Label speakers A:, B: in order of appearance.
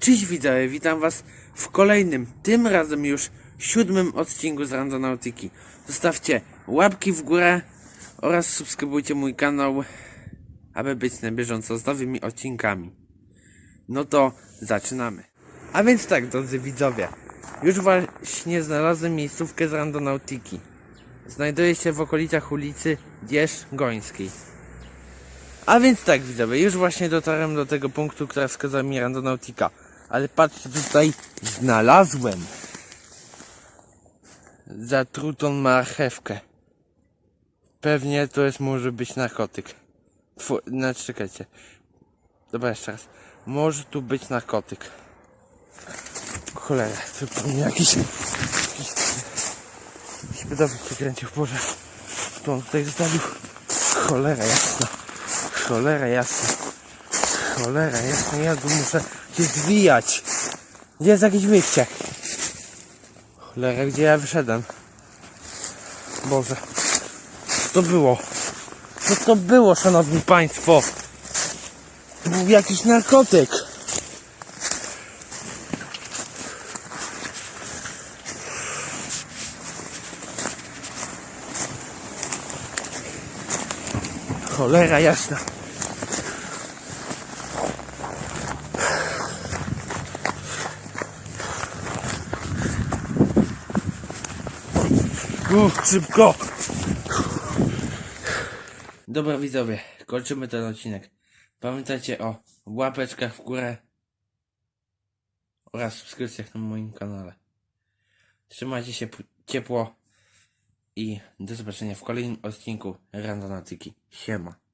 A: Cześć widzowie, witam was w kolejnym, tym razem już siódmym odcinku z Randonautyki. Zostawcie łapki w górę oraz subskrybujcie mój kanał, aby być na bieżąco z nowymi odcinkami. No to zaczynamy. A więc tak, drodzy widzowie, już właśnie znalazłem miejscówkę z Randonautiki. Znajduje się w okolicach ulicy Dzierż-Gońskiej. A więc tak widzowie, już właśnie dotarłem do tego punktu, który wskazała mi Randonautika. Ale patrzcie, tutaj znalazłem zatrutą marchewkę. Pewnie to jest, może być narkotyk. Tfu, no czekajcie. Dobra, jeszcze raz. Może tu być narkotyk. Cholera, to pewnie jakiś... Jakiś, jakiś pedofil przekręcił, Boże. To on tutaj zostawił. Cholera jasna. Cholera jasna. Cholera jasna, ja tu muszę się zwijać. Gdzie jest jakieś wyjście? Cholera, gdzie ja wyszedłem? Boże. Co to było? Co to było, szanowni państwo? To był jakiś narkotyk. Cholera jasna. Uff, szybko! Dobra widzowie, kończymy ten odcinek. Pamiętajcie o łapeczkach w górę oraz subskrypcjach na moim kanale. Trzymajcie się ciepło i do zobaczenia w kolejnym odcinku Randonatyki. Siema.